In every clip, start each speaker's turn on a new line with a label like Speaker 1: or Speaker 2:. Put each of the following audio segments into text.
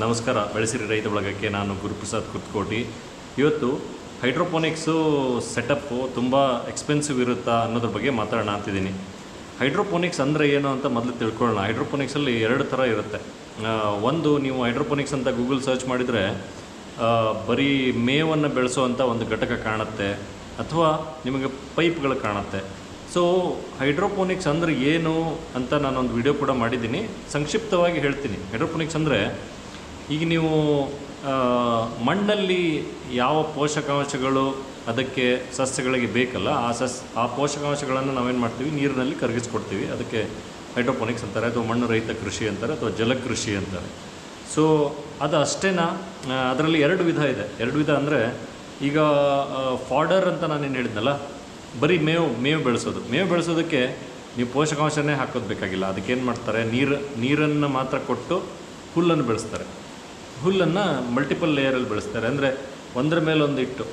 Speaker 1: ನಮಸ್ಕಾರ. ಬೆಳೆಸಿರಿ ರೈತ ಬಳಗಕ್ಕೆ ನಾನು ಗುರುಪ್ರಸಾದ್ ಕುತ್ಕೋಟಿ. ಇವತ್ತು ಹೈಡ್ರೋಪೋನಿಕ್ಸು ಸೆಟಪ್ಪು ತುಂಬ ಎಕ್ಸ್ಪೆನ್ಸಿವ್ ಇರುತ್ತಾ ಅನ್ನೋದ್ರ ಬಗ್ಗೆ ಮಾತಾಡೋಣ ಅಂತಿದ್ದೀನಿ. ಹೈಡ್ರೋಪೋನಿಕ್ಸ್ ಅಂದರೆ ಏನು ಅಂತ ಮೊದಲು ತಿಳ್ಕೊಳ್ಳೋಣ. ಹೈಡ್ರೋಪೋನಿಕ್ಸಲ್ಲಿ ಎರಡು ಥರ ಇರುತ್ತೆ. ಒಂದು ನೀವು ಹೈಡ್ರೋಪೋನಿಕ್ಸ್ ಅಂತ ಗೂಗಲ್ ಸರ್ಚ್ ಮಾಡಿದರೆ ಬರೀ ಮೇವನ್ನು ಬೆಳೆಸೋವಂಥ ಒಂದು ಘಟಕ ಕಾಣುತ್ತೆ, ಅಥವಾ ನಿಮಗೆ ಪೈಪ್ಗಳು ಕಾಣುತ್ತೆ. ಸೊ, ಹೈಡ್ರೋಪೋನಿಕ್ಸ್ ಅಂದರೆ ಏನು ಅಂತ ನಾನೊಂದು ವಿಡಿಯೋ ಕೂಡ ಮಾಡಿದ್ದೀನಿ. ಸಂಕ್ಷಿಪ್ತವಾಗಿ ಹೇಳ್ತೀನಿ. ಹೈಡ್ರೋಪೋನಿಕ್ಸ್ ಅಂದರೆ ಈಗ ನೀವು ಮಣ್ಣಲ್ಲಿ ಯಾವ ಪೋಷಕಾಂಶಗಳು ಅದಕ್ಕೆ ಸಸ್ಯಗಳಿಗೆ ಬೇಕಲ್ಲ, ಆ ಸಸ್, ಆ ಪೋಷಕಾಂಶಗಳನ್ನು ನಾವೇನು ಮಾಡ್ತೀವಿ? ನೀರಿನಲ್ಲಿ ಕರಗಿಸ್ಕೊಡ್ತೀವಿ. ಅದಕ್ಕೆ ಹೈಡ್ರೋಪೋನಿಕ್ಸ್ ಅಂತಾರೆ, ಅಥವಾ ಮಣ್ಣು ರಹಿತ ಕೃಷಿ ಅಂತಾರೆ, ಅಥವಾ ಜಲಕೃಷಿ ಅಂತಾರೆ. ಸೊ, ಅದು ಅಷ್ಟೇನಾ ಅದರಲ್ಲಿ ಎರಡು ವಿಧ ಇದೆ. ಎರಡು ವಿಧ ಅಂದರೆ, ಈಗ ಫಾಡರ್ ಅಂತ ನಾನೇನು ಹೇಳಿದ್ನಲ್ಲ, ಬರೀ ಮೇವು ಮೇವು ಬೆಳೆಸೋದು. ಮೇವು ಬೆಳೆಸೋದಕ್ಕೆ ನೀವು ಪೋಷಕಾಂಶನೇ ಹಾಕೋದು ಬೇಕಾಗಿಲ್ಲ. ಅದಕ್ಕೇನು ಮಾಡ್ತಾರೆ? ನೀರು, ನೀರನ್ನು ಮಾತ್ರ ಕೊಟ್ಟು ಹುಲ್ಲನ್ನು ಬೆಳೆಸ್ತಾರೆ. ಹುಲ್ಲನ್ನು ಮಲ್ಟಿಪಲ್ ಲೇಯರಲ್ಲಿ ಬೆಳೆಸ್ತಾರೆ. ಅಂದರೆ ಒಂದರ ಮೇಲೆ ಒಂದು ಇಟ್ಟು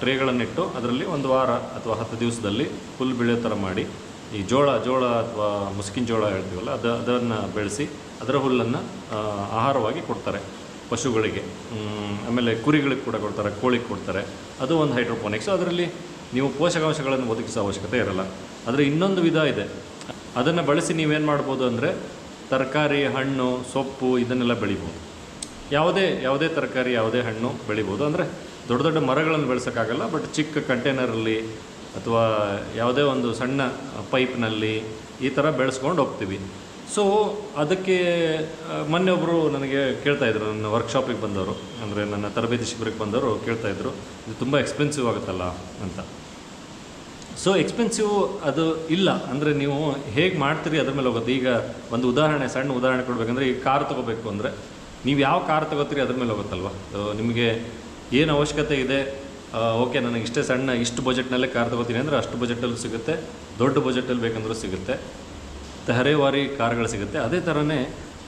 Speaker 1: ಟ್ರೇಗಳನ್ನಿಟ್ಟು ಅದರಲ್ಲಿ ಒಂದು ವಾರ ಅಥವಾ ಹತ್ತು ದಿವಸದಲ್ಲಿ ಹುಲ್ಲು ಬೆಳೆಯೋ ಥರ ಮಾಡಿ, ಈ ಜೋಳ ಜೋಳ ಅಥವಾ ಮುಸ್ಕಿನ ಜೋಳ ಹೇಳ್ತೀವಲ್ಲ, ಅದು, ಅದನ್ನು ಬೆಳೆಸಿ ಅದರ ಹುಲ್ಲನ್ನು ಆಹಾರವಾಗಿ ಕೊಡ್ತಾರೆ ಪಶುಗಳಿಗೆ. ಆಮೇಲೆ ಕುರಿಗಳಿಗೆ ಕೂಡ ಕೊಡ್ತಾರೆ, ಕೋಳಿಗೆ ಕೊಡ್ತಾರೆ. ಅದು ಒಂದು ಹೈಡ್ರೋಪೋನಿಕ್ಸ್ ಅದರಲ್ಲಿ ನೀವು ಪೋಷಕಾಂಶಗಳನ್ನು ಒದಗಿಸೋ ಅವಶ್ಯಕತೆ ಇರಲ್ಲ. ಆದರೆ ಇನ್ನೊಂದು ವಿಧ ಇದೆ. ಅದನ್ನು ಬಳಸಿ ನೀವೇನು ಮಾಡ್ಬೋದು ಅಂದರೆ ತರಕಾರಿ, ಹಣ್ಣು, ಸೊಪ್ಪು ಇದನ್ನೆಲ್ಲ ಬೆಳಿಬೋದು. ಯಾವುದೇ ಯಾವುದೇ ತರಕಾರಿ, ಯಾವುದೇ ಹಣ್ಣು ಬೆಳಿಬೋದು. ಅಂದರೆ ದೊಡ್ಡ ದೊಡ್ಡ ಮರಗಳನ್ನು ಬೆಳೆಸೋಕ್ಕಾಗಲ್ಲ ಬಟ್ ಚಿಕ್ಕ ಕಂಟೈನರಲ್ಲಿ ಅಥವಾ ಯಾವುದೇ ಒಂದು ಸಣ್ಣ ಪೈಪ್ನಲ್ಲಿ ಈ ಥರ ಬೆಳೆಸ್ಕೊಂಡು ಹೋಗ್ತೀವಿ. ಸೊ ಅದಕ್ಕೆ ಮೊನ್ನೆ ಒಬ್ಬರು ನನಗೆ ಕೇಳ್ತಾಯಿದ್ರು ನನ್ನ ವರ್ಕ್ಶಾಪಿಗೆ ಬಂದವರು. ಅಂದರೆ ನನ್ನ ತರಬೇತಿ ಶಿಬಿರಕ್ಕೆ ಬಂದವರು ಕೇಳ್ತಾಯಿದ್ರು ಇದು ತುಂಬ ಎಕ್ಸ್ಪೆನ್ಸಿವ್ ಆಗುತ್ತಲ್ಲ? ಅಂತ. ಸೊ ಎಕ್ಸ್ಪೆನ್ಸಿವ್ ಅದು ಇಲ್ಲ. ಅಂದರೆ ನೀವು ಹೇಗೆ ಮಾಡ್ತೀರಿ ಅದ್ರ ಮೇಲೆ ಹೋಗೋದು ಈಗ ಒಂದು ಉದಾಹರಣೆ, ಸಣ್ಣ ಉದಾಹರಣೆ ಕೊಡಬೇಕಂದ್ರೆ ಈಗ ಕಾರ್ ತೊಗೋಬೇಕು ಅಂದರೆ ನೀವು ಯಾವ ಕಾರ್ ತಗೋತೀರಿ ಅದ್ರ ಮೇಲೆ ಹೋಗುತ್ತಲ್ವ? ನಿಮಗೆ ಏನು ಅವಶ್ಯಕತೆ ಇದೆ? ಓಕೆ ನನಗೆ ಇಷ್ಟೇ ಸಣ್ಣ ಇಷ್ಟು ಬಜೆಟ್ನಲ್ಲೇ ಕಾರ್ ತಗೋತೀನಿ ಅಂದರೆ ಅಷ್ಟು ಬಜೆಟಲ್ಲೂ ಸಿಗುತ್ತೆ, ದೊಡ್ಡ ಬಜೆಟಲ್ಲಿ ಬೇಕಂದರೂ ಸಿಗುತ್ತೆ, ತಹರೇವಾರಿ ಕಾರ್ಗಳು ಸಿಗುತ್ತೆ. ಅದೇ ಥರನೇ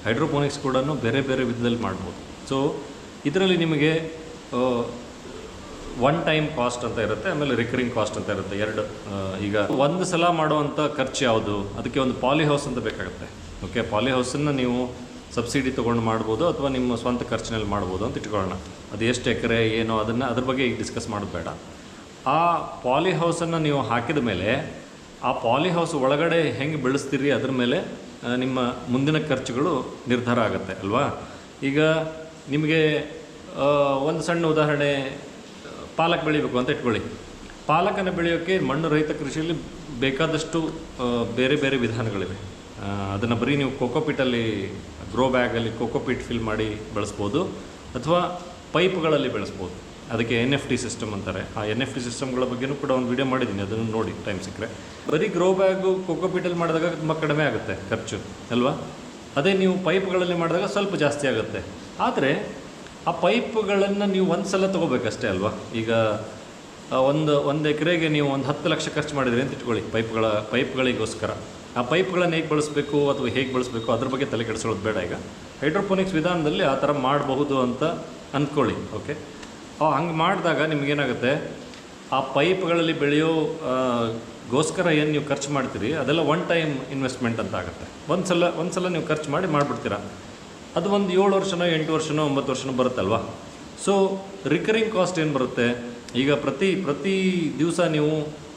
Speaker 1: ಹೈಡ್ರೋಪೋನಿಕ್ಸ್ ಕೂಡ ಬೇರೆ ಬೇರೆ ವಿಧದಲ್ಲಿ ಮಾಡ್ಬೋದು. ಸೊ ಇದರಲ್ಲಿ ನಿಮಗೆ ಒನ್ ಟೈಮ್ ಕಾಸ್ಟ್ ಅಂತ ಇರುತ್ತೆ, ಆಮೇಲೆ ರಿಕರಿಂಗ್ ಕಾಸ್ಟ್ ಅಂತ ಇರುತ್ತೆ, ಎರಡು ಈಗ ಒಂದು ಸಲ ಮಾಡುವಂಥ ಖರ್ಚು ಯಾವುದು? ಅದಕ್ಕೆ ಒಂದು ಪಾಲಿಹೌಸ್ ಅಂತ ಬೇಕಾಗುತ್ತೆ. ಓಕೆ ಪಾಲಿ ಹೌಸನ್ನು ನೀವು ಸಬ್ಸಿಡಿ ತೊಗೊಂಡು ಮಾಡ್ಬೋದು ಅಥವಾ ನಿಮ್ಮ ಸ್ವಂತ ಖರ್ಚಿನಲ್ಲಿ ಮಾಡ್ಬೋದು ಅಂತ ಇಟ್ಕೊಳ್ಳೋಣ. ಅದು ಎಷ್ಟು ಎಕರೆ, ಏನೋ, ಅದನ್ನು ಅದ್ರ ಬಗ್ಗೆ ಈಗ ಡಿಸ್ಕಸ್ ಮಾಡೋದು ಬೇಡ. ಆ ಪಾಲಿ ಹೌಸನ್ನು ನೀವು ಹಾಕಿದ ಮೇಲೆ, ಆ ಪಾಲಿ ಹೌಸ್ ಒಳಗಡೆ ಹೆಂಗೆ ಬೆಳೆಸ್ತೀರಿ ಅದ್ರ ಮೇಲೆ ನಿಮ್ಮ ಮುಂದಿನ ಖರ್ಚುಗಳು ನಿರ್ಧಾರ ಆಗುತ್ತೆ, ಅಲ್ವಾ? ಈಗ ನಿಮಗೆ ಒಂದು ಸಣ್ಣ ಉದಾಹರಣೆ, ಪಾಲಕ್ ಬೆಳಿಬೇಕು ಅಂತ ಇಟ್ಕೊಳ್ಳಿ. ಪಾಲಕನ್ನು ಬೆಳೆಯೋಕ್ಕೆ ಮಣ್ಣು ರಹಿತ ಕೃಷಿಯಲ್ಲಿ ಬೇಕಾದಷ್ಟು ಬೇರೆ ಬೇರೆ ವಿಧಾನಗಳಿವೆ. ಅದನ್ನು ಬರೀ ನೀವು ಕೋಕೋಪಿಟಲ್ಲಿ ಗ್ರೋ ಬ್ಯಾಗಲ್ಲಿ ಕೋಕೋಪಿಟ್ ಫಿಲ್ ಮಾಡಿ ಬೆಳೆಸ್ಬೋದು, ಅಥವಾ ಪೈಪ್ಗಳಲ್ಲಿ ಬೆಳೆಸ್ಬೋದು. ಅದಕ್ಕೆ ಎನ್ ಎಫ್ ಟಿ ಸಿಸ್ಟಮ್ ಅಂತಾರೆ. ಆ ಎನ್ ಎಫ್ ಟಿ ಸಿಸ್ಟಮ್ಗಳ ಬಗ್ಗೆನೂ ಕೂಡ ಒಂದು ವಿಡಿಯೋ ಮಾಡಿದ್ದೀನಿ ಅದನ್ನು ನೋಡಿ ಟೈಮ್ ಸಿಕ್ಕರೆ. ಬರೀ ಗ್ರೋ ಬ್ಯಾಗು ಕೊಕೋಪೀಟಲ್ಲಿ ಮಾಡಿದಾಗ ತುಂಬ ಕಡಿಮೆ ಆಗುತ್ತೆ ಖರ್ಚು, ಅಲ್ವಾ? ಅದೇ ನೀವು ಪೈಪ್ಗಳಲ್ಲಿ ಮಾಡಿದಾಗ ಸ್ವಲ್ಪ ಜಾಸ್ತಿ ಆಗುತ್ತೆ. ಆದರೆ, ಆ ಪೈಪ್ಗಳನ್ನು ನೀವು ಒಂದು ಸಲ ತೊಗೋಬೇಕಷ್ಟೇ, ಅಲ್ವಾ? ಈಗ ಒಂದು ಒಂದು ಎಕರೆಗೆ ನೀವು ಒಂದು ಹತ್ತು ಲಕ್ಷ ಖರ್ಚು ಮಾಡಿದ್ರಿ ಅಂತ ಇಟ್ಕೊಳ್ಳಿ, ಪೈಪ್ಗಳ, ಪೈಪ್ಗಳಿಗೋಸ್ಕರ. ಆ ಪೈಪ್ಗಳನ್ನು ಹೇಗೆ ಬಳಸಬೇಕು ಅಥವಾ ಹೇಗೆ ಬಳಸಬೇಕು ಅದ್ರ ಬಗ್ಗೆ ತಲೆ ಕೆಡಿಸೋದು ಬೇಡ ಈಗ. ಹೈಡ್ರೋಪೋನಿಕ್ಸ್ ವಿಧಾನದಲ್ಲಿ ಆ ಥರ ಮಾಡಬಹುದು ಅಂತ ಅಂದ್ಕೊಳ್ಳಿ, ಓಕೆ? ಹಂಗೆ ಮಾಡಿದಾಗ ನಿಮಗೇನಾಗುತ್ತೆ? ಆ ಪೈಪ್ಗಳಲ್ಲಿ ಬೆಳೆಯೋ ಗೋಸ್ಕರ ಏನು ನೀವು ಖರ್ಚು ಮಾಡ್ತೀರಿ, ಅದೆಲ್ಲ ಒನ್ ಟೈಮ್ ಇನ್ವೆಸ್ಟ್ಮೆಂಟ್ ಅಂತ ಆಗುತ್ತೆ. ಒಂದು ಸಲ ಒಂದು ಸಲ ನೀವು ಖರ್ಚು ಮಾಡಿ ಮಾಡಿಬಿಡ್ತೀರಾ. ಅದು ಒಂದು ಏಳು ವರ್ಷನೋ, ಎಂಟು ವರ್ಷನೋ, ಒಂಬತ್ತು ವರ್ಷನೋ ಬರುತ್ತಲ್ವ? ಸೊ ರಿಕರಿಂಗ್ ಕಾಸ್ಟ್ ಏನು ಬರುತ್ತೆ? ಈಗ ಪ್ರತಿ ಪ್ರತಿ ದಿವಸ ನೀವು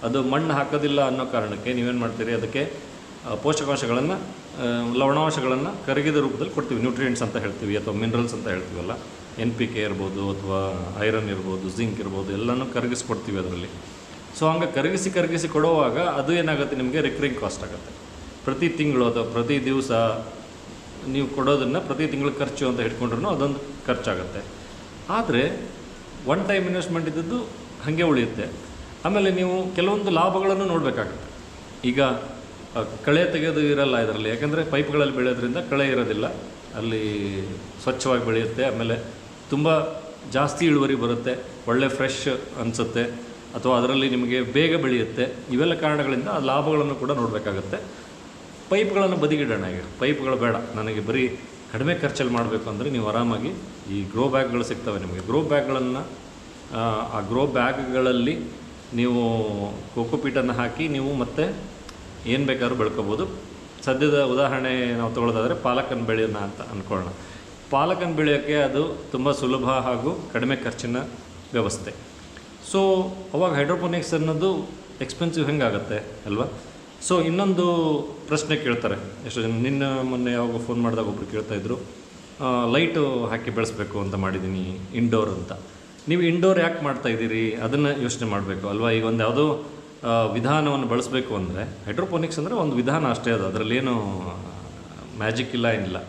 Speaker 1: ಅದು ಮಣ್ಣು ಹಾಕೋದಿಲ್ಲ ಅನ್ನೋ ಕಾರಣಕ್ಕೆ ನೀವೇನು ಮಾಡ್ತೀರಿ, ಅದಕ್ಕೆ ಪೋಷಕಾಂಶಗಳನ್ನು ಲವಣಾಂಶಗಳನ್ನು ಕರಗಿದ ರೂಪದಲ್ಲಿ ಕೊಡ್ತೀವಿ. ನ್ಯೂಟ್ರಿಯೆಂಟ್ಸ್ ಅಂತ ಹೇಳ್ತೀವಿ, ಅಥವಾ ಮಿನರಲ್ಸ್ ಅಂತ ಹೇಳ್ತೀವಲ್ಲ. ಎನ್ ಪಿ ಕೆ ಇರ್ಬೋದು, ಅಥವಾ ಐರನ್ ಇರ್ಬೋದು ಜಿಂಕ್ ಇರ್ಬೋದು, ಎಲ್ಲನೂ ಕರಗಿಸ್ಕೊಡ್ತೀವಿ ಅದರಲ್ಲಿ. ಸೊ ಹಂಗೆ ಕರಗಿಸಿ ಕರಗಿಸಿ ಕೊಡುವಾಗ ಅದು ಏನಾಗುತ್ತೆ ನಿಮಗೆ ರಿಕರಿಂಗ್ ಕಾಸ್ಟ್ ಆಗುತ್ತೆ. ಪ್ರತಿ ತಿಂಗಳು ಅಥವಾ ಪ್ರತಿ ದಿವಸ ನೀವು ಕೊಡೋದನ್ನು ಪ್ರತಿ ತಿಂಗಳು ಖರ್ಚು ಅಂತ ಇಟ್ಕೊಂಡ್ರೂ ಅದೊಂದು ಖರ್ಚಾಗುತ್ತೆ. ಆದರೆ ಒನ್ ಟೈಮ್ ಇನ್ವೆಸ್ಟ್ಮೆಂಟ್ ಇದ್ದದ್ದು ಹಾಗೆ ಉಳಿಯುತ್ತೆ. ಆಮೇಲೆ ನೀವು ಕೆಲವೊಂದು ಲಾಭಗಳನ್ನು ನೋಡಬೇಕಾಗುತ್ತೆ. ಈಗ ಕಳೆ ತೆಗೆಯೋದು ಇರಲ್ಲ ಇದರಲ್ಲಿ. ಯಾಕೆಂದರೆ ಪೈಪ್ಗಳಲ್ಲಿ ಬೆಳೆಯೋದ್ರಿಂದ ಕಳೆ ಇರೋದಿಲ್ಲ. ಅಲ್ಲಿ ಸ್ವಚ್ಛವಾಗಿ ಬೆಳೆಯುತ್ತೆ. ಆಮೇಲೆ ತುಂಬ ಜಾಸ್ತಿ ಇಳುವರಿ ಬರುತ್ತೆ. ಒಳ್ಳೆ ಫ್ರೆಶ್ ಅನಿಸುತ್ತೆ. ಅಥವಾ ಅದರಲ್ಲಿ ನಿಮಗೆ ಬೇಗ ಬೆಳೆಯುತ್ತೆ. ಇವೆಲ್ಲ ಕಾರಣಗಳಿಂದ ಲಾಭಗಳನ್ನು ಕೂಡ ನೋಡಬೇಕಾಗತ್ತೆ. ಪೈಪ್ಗಳನ್ನು ಬದಿಗಿಡೋಣ ಈಗ. ಪೈಪ್ಗಳು ಬೇಡ. ನನಗೆ ಬರೀ ಕಡಿಮೆ ಖರ್ಚಲ್ಲಿ ಮಾಡಬೇಕು ಅಂದರೆ ನೀವು ಆರಾಮಾಗಿ ಈ ಗ್ರೋ ಬ್ಯಾಗ್ಗಳು ಸಿಗ್ತವೆ ನಿಮಗೆ. ಗ್ರೋ ಬ್ಯಾಗ್ಗಳನ್ನು, ಆ ಗ್ರೋ ಬ್ಯಾಗ್ಗಳಲ್ಲಿ ನೀವು ಕೋಕೋಪೀಟನ್ನು ಹಾಕಿ ನೀವು ಮತ್ತೆ ಏನು ಬೇಕಾದ್ರೂ ಬೆಳ್ಕೋಬೋದು. ಸದ್ಯದ ಉದಾಹರಣೆ ನಾವು ತೊಗೊಳ್ಳೋದಾದರೆ ಪಾಲಕನ ಬೆಳೆಯೋಣ ಅಂತ ಅಂದ್ಕೊಳ್ಳೋಣ ಪಾಲಕನ ಬೆಳೆಯೋಕ್ಕೆ ಅದು ತುಂಬ ಸುಲಭ ಹಾಗೂ ಕಡಿಮೆ ಖರ್ಚಿನ ವ್ಯವಸ್ಥೆ. ಸೊ ಅವಾಗ ಹೈಡ್ರೋಪೋನಿಕ್ಸ್ ಅನ್ನೋದು ಎಕ್ಸ್ಪೆನ್ಸಿವ್ ಹೆಂಗಾಗುತ್ತೆ ಅಲ್ವಾ? ಸೊ ಇನ್ನೊಂದು ಪ್ರಶ್ನೆ ಕೇಳ್ತಾರೆ. ಎಷ್ಟೋ ಜನ ನಿನ್ನ ಮೊನ್ನೆ ಯಾವಾಗ ಫೋನ್ ಮಾಡಿದಾಗ ಒಬ್ರು ಕೇಳ್ತಾ ಇದ್ರು ಲೈಟು ಹಾಕಿ ಬೆಳೆಸ್ಬೇಕು ಅಂತ ಮಾಡಿದ್ದೀನಿ ಇಂಡೋರ್ ಅಂತ. ನೀವು ಇಂಡೋರ್ ಯಾಕೆ ಮಾಡ್ತಾ ಇದ್ದೀರಿ? ಅದನ್ನು ಯೋಚನೆ ಮಾಡಬೇಕು ಅಲ್ವಾ? ಈಗ ಒಂದು ಯಾವುದೋ ವಿಧಾನವನ್ನು ಬಳಸಬೇಕು ಅಂದರೆ ಹೈಡ್ರೋಪೋನಿಕ್ಸ್ ಅಂದರೆ ಒಂದು ವಿಧಾನ ಅಷ್ಟೇ ಅದು. ಅದರಲ್ಲೇನು ಮ್ಯಾಜಿಕ್ ಇಲ್ಲ, ಏನಿಲ್ಲ.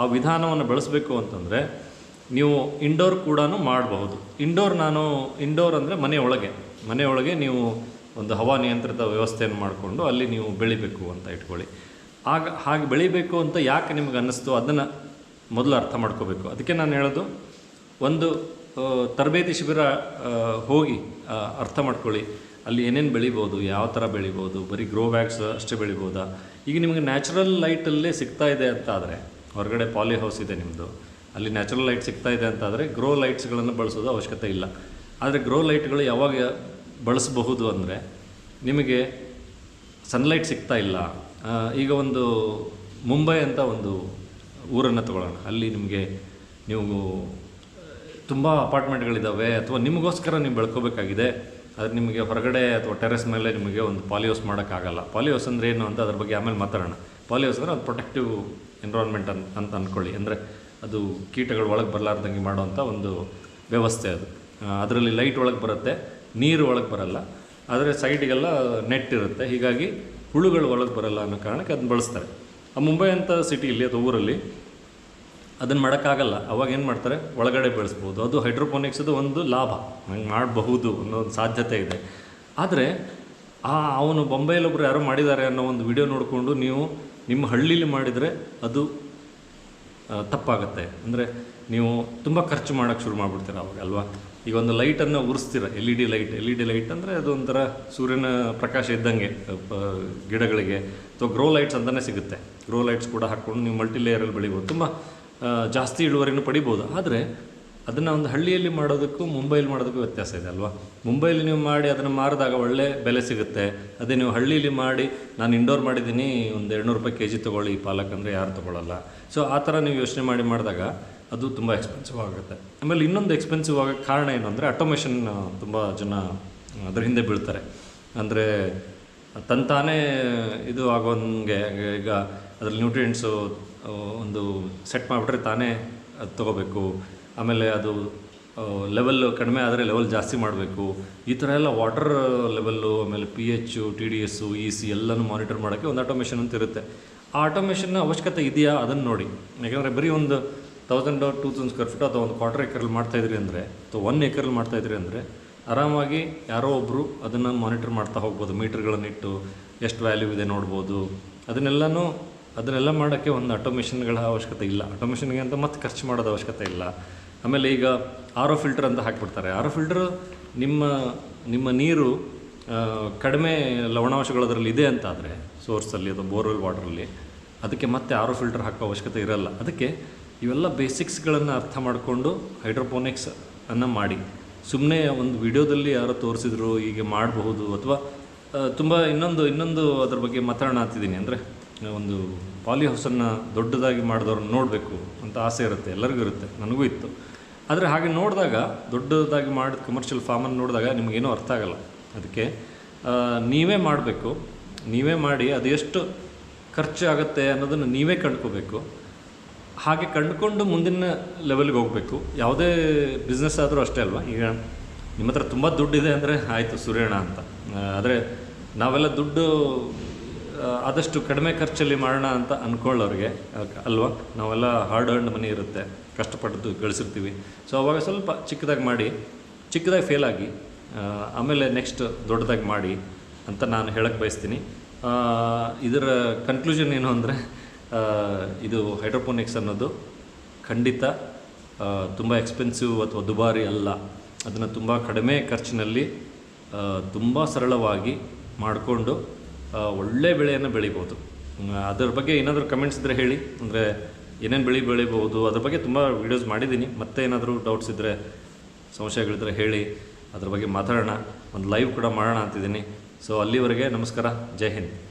Speaker 1: ಆ ವಿಧಾನವನ್ನು ಬಳಸಬೇಕು ಅಂತಂದರೆ ನೀವು ಇಂಡೋರ್ ಕೂಡ ಮಾಡಬಹುದು. ಇಂಡೋರ್ ನಾನು ಇಂಡೋರ್ ಅಂದರೆ ಮನೆಯೊಳಗೆ ಮನೆಯೊಳಗೆ ನೀವು ಒಂದು ಹವಾ ನಿಯಂತ್ರಿತ ವ್ಯವಸ್ಥೆಯನ್ನು ಮಾಡಿಕೊಂಡು ಅಲ್ಲಿ ನೀವು ಬೆಳಿಬೇಕು ಅಂತ ಇಟ್ಕೊಳ್ಳಿ. ಆಗ, ಹಾಗೆ ಬೆಳಿಬೇಕು ಅಂತ ಯಾಕೆ ನಿಮ್ಗೆ ಅನ್ನಿಸ್ತು? ಅದನ್ನು ಮೊದಲು ಅರ್ಥ ಮಾಡ್ಕೋಬೇಕು. ಅದಕ್ಕೆ ನಾನು ಹೇಳೋದು, ಒಂದು ತರಬೇತಿ ಶಿಬಿರ ಹೋಗಿ ಅರ್ಥ ಮಾಡ್ಕೊಳ್ಳಿ. ಅಲ್ಲಿ ಏನೇನು ಬೆಳಿಬೋದು, ಯಾವ ಥರ ಬೆಳಿಬೋದು, ಬರೀ ಗ್ರೋ ಬ್ಯಾಗ್ಸ್ ಅಷ್ಟೇ ಬೆಳಿಬೋದಾ? ಈಗ ನಿಮಗೆ ನ್ಯಾಚುರಲ್ ಲೈಟಲ್ಲೇ ಸಿಗ್ತಾ ಇದೆ ಅಂತ ಆದರೆ ಹೊರಗಡೆ ಪಾಲಿ ಹೌಸ್ ಇದೆ ನಿಮ್ಮದು ಅಲ್ಲಿ ನ್ಯಾಚುರಲ್ ಲೈಟ್ ಸಿಗ್ತಾ ಇದೆ ಅಂತಾದರೆ ಗ್ರೋ ಲೈಟ್ಸ್ಗಳನ್ನು ಬಳಸೋದು ಅವಶ್ಯಕತೆ ಇಲ್ಲ. ಆದರೆ ಗ್ರೋ ಲೈಟ್ಗಳು ಯಾವಾಗ ಬಳಸಬಹುದು ಅಂದರೆ, ನಿಮಗೆ ಸನ್ಲೈಟ್ ಸಿಗ್ತಾ ಇಲ್ಲ. ಈಗ ಒಂದು ಮುಂಬೈ ಅಂತ ಒಂದು ಊರನ್ನು ತಗೊಳ್ಳೋಣ. ಅಲ್ಲಿ ನಿಮಗೆ ನೀವು, ತುಂಬ ಅಪಾರ್ಟ್ಮೆಂಟ್ಗಳಿದ್ದಾವೆ ಅಥವಾ ನಿಮಗೋಸ್ಕರ ನೀವು ಬೆಳ್ಕೋಬೇಕಾಗಿದೆ ಆದರೆ ನಿಮಗೆ ಹೊರಗಡೆ ಅಥವಾ ಟೆರೆಸ್ ಮೇಲೆ ನಿಮಗೆ ಒಂದು ಪಾಲಿಯೋಸ್ ಮಾಡೋಕ್ಕಾಗಲ್ಲ. ಪಾಲಿಯೋಸ್ ಅಂದರೆ ಏನು ಅಂತ ಅದ್ರ ಬಗ್ಗೆ ಆಮೇಲೆ ಮಾತಾಡೋಣ. ಪಾಲಿಯೋಸ್ ಅಂದರೆ ಅದು ಪ್ರೊಟೆಕ್ಟಿವ್ ಎನ್ವಿರಾನ್ಮೆಂಟ್ ಅಂತ ಅಂತ ಅಂದ್ಕೊಳ್ಳಿ ಅಂದರೆ ಅದು ಕೀಟಗಳು ಒಳಗೆ ಬರಲಾರ್ದಂಗೆ ಮಾಡುವಂಥ ಒಂದು ವ್ಯವಸ್ಥೆ ಅದು. ಅದರಲ್ಲಿ ಲೈಟ್ ಒಳಗೆ ಬರುತ್ತೆ, ನೀರು ಒಳಗೆ ಬರಲ್ಲ. ಆದರೆ ಸೈಡಿಗೆಲ್ಲ ನೆಟ್ ಇರುತ್ತೆ. ಹೀಗಾಗಿ ಹುಳುಗಳು ಒಳಗೆ ಬರಲ್ಲ ಅನ್ನೋ ಕಾರಣಕ್ಕೆ ಅದನ್ನ ಬಳಸ್ತಾರೆ. ಆ, ಮುಂಬೈ ಅಂತ ಸಿಟಿಯಲ್ಲಿ ಅಥವಾ ಊರಲ್ಲಿ ಅದನ್ನು ಮಾಡೋಕ್ಕಾಗಲ್ಲ. ಅವಾಗ ಏನು ಮಾಡ್ತಾರೆ? ಒಳಗಡೆ ಬೆಳೆಸ್ಬೋದು. ಅದು ಹೈಡ್ರೋಪೋನಿಕ್ಸದು ಒಂದು ಲಾಭ. ಹಂಗೆ ಮಾಡಬಹುದು ಅನ್ನೋ ಒಂದು ಸಾಧ್ಯತೆ ಇದೆ. ಆದರೆ ಆ, ಅವನು ಬೊಂಬೈಯಲ್ಲಿ ಒಬ್ಬರು ಯಾರೋ ಮಾಡಿದ್ದಾರೆ ಅನ್ನೋ ಒಂದು ವಿಡಿಯೋ ನೋಡಿಕೊಂಡು ನೀವು ನಿಮ್ಮ ಹಳ್ಳೀಲಿ ಮಾಡಿದರೆ ಅದು ತಪ್ಪಾಗುತ್ತೆ. ಅಂದರೆ ನೀವು ತುಂಬ ಖರ್ಚು ಮಾಡೋಕ್ಕೆ ಶುರು ಮಾಡಿಬಿಡ್ತೀರ ಅವಾಗ, ಅಲ್ವಾ? ಈಗ ಒಂದು ಲೈಟನ್ನು ಉರಿಸ್ತೀರ L E D light L E D light ಅಂದರೆ ಅದು ಒಂಥರ ಸೂರ್ಯನ ಪ್ರಕಾಶ ಇದ್ದಂಗೆ ಗಿಡಗಳಿಗೆ. ಅಥವಾ ಗ್ರೋ ಲೈಟ್ಸ್ ಅಂತಲೇ ಸಿಗುತ್ತೆ. ಗ್ರೋ ಲೈಟ್ಸ್ ಕೂಡ ಹಾಕ್ಕೊಂಡು ನೀವು ಮಲ್ಟಿ ಲೇಯರಲ್ಲಿ ಬೆಳಿಬೋದು. ತುಂಬ ಜಾಸ್ತಿ ಇಳುವರಿನೂ ಪಡಿಬೋದು. ಆದರೆ ಅದನ್ನು ಒಂದು ಹಳ್ಳಿಯಲ್ಲಿ ಮಾಡೋದಕ್ಕೂ ಮುಂಬೈಲಿ ಮಾಡೋದಕ್ಕೂ ವ್ಯತ್ಯಾಸ ಇದೆ ಅಲ್ವಾ? ಮುಂಬೈಲಿ ನೀವು ಮಾಡಿ ಅದನ್ನು ಮಾರಿದಾಗ ಒಳ್ಳೆ ಬೆಲೆ ಸಿಗುತ್ತೆ. ಅದೇ ನೀವು ಹಳ್ಳಿಯಲ್ಲಿ ಮಾಡಿ, ನಾನು ಇಂಡೋರ್ ಮಾಡಿದ್ದೀನಿ, ಒಂದು ಎರಡುನೂರು ರೂಪಾಯಿ ಕೆ ಜಿ ತೊಗೊಳ್ಳಿ ಪಾಲಕ್ ಅಂದರೆ ಯಾರು ತೊಗೊಳ್ಳಲ್ಲ ಸೊ ಆ ಥರ ನೀವು ಯೋಚನೆ ಮಾಡಿ ಮಾಡಿದಾಗ ಅದು ತುಂಬ ಎಕ್ಸ್ಪೆನ್ಸಿವ್ ಆಗುತ್ತೆ. ಆಮೇಲೆ ಇನ್ನೊಂದು ಎಕ್ಸ್ಪೆನ್ಸಿವ್ ಆಗೋ ಕಾರಣ ಏನು ಅಂದರೆ ಆಟೋಮೇಷನ್ ತುಂಬ ಜನ ಅದ್ರ ಹಿಂದೆ ಬೀಳ್ತಾರೆ. ಅಂದರೆ ತಂತಾನೇ ಇದು ಆಗೋಂಗೆ, ಈಗ ಅದರಲ್ಲಿ ನ್ಯೂಟ್ರಿಯೆಂಟ್ಸು ಒಂದು ಸೆಟ್ ಮಾಡಿಬಿಟ್ರೆ ತಾನೇ ಅದು ತೊಗೋಬೇಕು. ಆಮೇಲೆ ಅದು ಲೆವೆಲ್ ಕಡಿಮೆ ಆದರೆ ಲೆವೆಲ್ ಜಾಸ್ತಿ ಮಾಡಬೇಕು. ಈ ಥರ ಎಲ್ಲ ವಾಟರ್ ಲೆವೆಲ್ಲು ಆಮೇಲೆ P H T D S E C ಎಲ್ಲನೂ ಮಾನಿಟರ್ ಮಾಡೋಕ್ಕೆ ಒಂದು ಆಟೋಮೇಷನ್ ಅಂತ ಇರುತ್ತೆ. ಆ ಆಟೋಮೇಷನ್ನ ಅವಶ್ಯಕತೆ ಇದೆಯಾ? ಅದನ್ನು ನೋಡಿ. ಯಾಕೆಂದರೆ ಬರೀ ಒಂದು thousand two thousand square feet ಅಥವಾ ಒಂದು ಕ್ವಾರ್ಟರ್ ಏಕರಲ್ಲಿ ಮಾಡ್ತಾಯಿದ್ರಿ ಅಂದರೆ, ಅಥವಾ ಒನ್ ಏಕರಲ್ಲಿ ಮಾಡ್ತಾಯಿದ್ರಿ ಅಂದರೆ, ಆರಾಮಾಗಿ ಯಾರೋ ಒಬ್ಬರು ಅದನ್ನು ಮಾನಿಟರ್ ಮಾಡ್ತಾ ಹೋಗ್ಬೋದು. ಮೀಟರ್ಗಳನ್ನಿಟ್ಟು ಎಷ್ಟು ವ್ಯಾಲ್ಯೂ ಇದೆ ನೋಡ್ಬೋದು. ಅದನ್ನೆಲ್ಲನೂ ಅದನ್ನೆಲ್ಲ ಮಾಡೋಕ್ಕೆ ಒಂದು ಆಟೋಮೇಷನ್ಗಳ ಅವಶ್ಯಕತೆ ಇಲ್ಲ. ಆಟೋಮೇಷನ್ಗೆ ಅಂತ ಮತ್ತೆ ಖರ್ಚು ಮಾಡೋದು ಅವಶ್ಯಕತೆ ಇಲ್ಲ. ಆಮೇಲೆ ಈಗ ಆರೋ ಫಿಲ್ಟರ್ ಅಂತ ಹಾಕ್ಬಿಡ್ತಾರೆ. ಆರೋ ಫಿಲ್ಟರ್ ನಿಮ್ಮ ನಿಮ್ಮ ನೀರು ಕಡಿಮೆ ಲವಣಾಂಶಗಳು ಅದರಲ್ಲಿ ಇದೆ ಅಂತಾದರೆ ಸೋರ್ಸಲ್ಲಿ ಅಥವಾ ಬೋರ್ವೆಲ್ ವಾಟ್ರಲ್ಲಿ ಅದಕ್ಕೆ ಮತ್ತೆ ಆರೋ ಫಿಲ್ಟರ್ ಹಾಕೋ ಅವಶ್ಯಕತೆ ಇರಲ್ಲ. ಅದಕ್ಕೆ ಇವೆಲ್ಲ ಬೇಸಿಕ್ಸ್ಗಳನ್ನು ಅರ್ಥ ಮಾಡಿಕೊಂಡು ಹೈಡ್ರೋಪೋನಿಕ್ಸ್ ಅನ್ನು ಮಾಡಿ. ಸುಮ್ಮನೆ ಒಂದು ವಿಡಿಯೋದಲ್ಲಿ ಯಾರೋ ತೋರಿಸಿದ್ರು, ಹೀಗೆ ಮಾಡಬಹುದು, ಅಥವಾ ತುಂಬ ಇನ್ನೊಂದು ಇನ್ನೊಂದು ಅದ್ರ ಬಗ್ಗೆ ಮಾತಾಡೋಣ ಅಂತಿದ್ದೀನಿ. ಅಂದರೆ ಒಂದು ಪಾಲಿ ಹೌಸನ್ನು ದೊಡ್ಡದಾಗಿ ಮಾಡಿದವ್ರನ್ನ ನೋಡಬೇಕು ಅಂತ ಆಸೆ ಇರುತ್ತೆ, ಎಲ್ಲರಿಗೂ ಇರುತ್ತೆ, ನನಗೂ ಇತ್ತು. ಆದರೆ ಹಾಗೆ ನೋಡಿದಾಗ, ದೊಡ್ಡದಾಗಿ ಮಾಡಿದ ಕಮರ್ಷಿಯಲ್ ಫಾರ್ಮನ್ನು ನೋಡಿದಾಗ ನಿಮಗೇನೂ ಅರ್ಥ ಆಗಲ್ಲ. ಅದಕ್ಕೆ ನೀವೇ ಮಾಡಬೇಕು, ನೀವೇ ಮಾಡಿ ಅದು ಎಷ್ಟು ಖರ್ಚು ಆಗುತ್ತೆ ಅನ್ನೋದನ್ನು ನೀವೇ ಕಂಡ್ಕೋಬೇಕು. ಹಾಗೆ ಕಂಡುಕೊಂಡು ಮುಂದಿನ ಲೆವೆಲ್ಗೆ ಹೋಗಬೇಕು. ಯಾವುದೇ ಬಿಸ್ನೆಸ್ ಆದರೂ ಅಷ್ಟೇ ಅಲ್ವಾ? ಈಗ ನಿಮ್ಮ ಹತ್ರ ತುಂಬ ದುಡ್ಡಿದೆ ಅಂದರೆ ಆಯಿತು ಸುರೇಣ ಅಂತ. ಆದರೆ ನಾವೆಲ್ಲ ದುಡ್ಡು ಆದಷ್ಟು ಕಡಿಮೆ ಖರ್ಚಲ್ಲಿ ಮಾಡೋಣ ಅಂತ ಅಂದ್ಕೊಳ್ಳೋರಿಗೆ ಅಲ್ವಾ? ನಾವೆಲ್ಲ ಹಾರ್ಡ್ ಅರ್ನ್ಡ್ ಮನಿ ಇರುತ್ತೆ, ಕಷ್ಟಪಟ್ಟು ಗಳಿಸಿರ್ತೀವಿ. ಸೊ ಅವಾಗ ಸ್ವಲ್ಪ ಚಿಕ್ಕದಾಗಿ ಮಾಡಿ, ಚಿಕ್ಕದಾಗಿ ಫೇಲ್ ಆಗಿ ಆಮೇಲೆ ನೆಕ್ಸ್ಟ್ ದೊಡ್ಡದಾಗಿ ಮಾಡಿ ಅಂತ ನಾನು ಹೇಳಕ್ಕೆ ಬಯಸ್ತೀನಿ. ಇದರ ಕನ್ಕ್ಲೂಷನ್ ಏನು ಅಂದರೆ ಇದು ಹೈಡ್ರೋಪೋನಿಕ್ಸ್ ಅನ್ನೋದು ಖಂಡಿತ ತುಂಬ ಎಕ್ಸ್ಪೆನ್ಸಿವ್ ಅಥವಾ ದುಬಾರಿ ಅಲ್ಲ. ಅದನ್ನು ತುಂಬ ಕಡಿಮೆ ಖರ್ಚಿನಲ್ಲಿ ತುಂಬ ಸರಳವಾಗಿ ಮಾಡಿಕೊಂಡು ಒಳ್ಳೆ ಬೆಳೆಯನ್ನು ಬೆಳಿಬೋದು. ಅದರ ಬಗ್ಗೆ ಏನಾದರೂ ಕಮೆಂಟ್ಸ್ ಇದ್ದರೆ ಹೇಳಿ. ಅಂದರೆ ಏನೇನು ಬೆಳೆ ಬೆಳಿಬೋದು, ಅದ್ರ ಬಗ್ಗೆ ತುಂಬ ವೀಡಿಯೋಸ್ ಮಾಡಿದ್ದೀನಿ. ಮತ್ತೆ ಏನಾದರೂ ಡೌಟ್ಸ್ ಇದ್ದರೆ ಸಂಶಯಗಳಿದ್ದರೆ ಹೇಳಿ. ಅದ್ರ ಬಗ್ಗೆ ಮಾತಾಡೋಣ. ಒಂದು ಲೈವ್ ಕೂಡ ಮಾಡೋಣ ಅಂತಿದ್ದೀನಿ. ಸೊ ಅಲ್ಲಿವರೆಗೆ ನಮಸ್ಕಾರ. ಜೈ ಹಿಂದ್.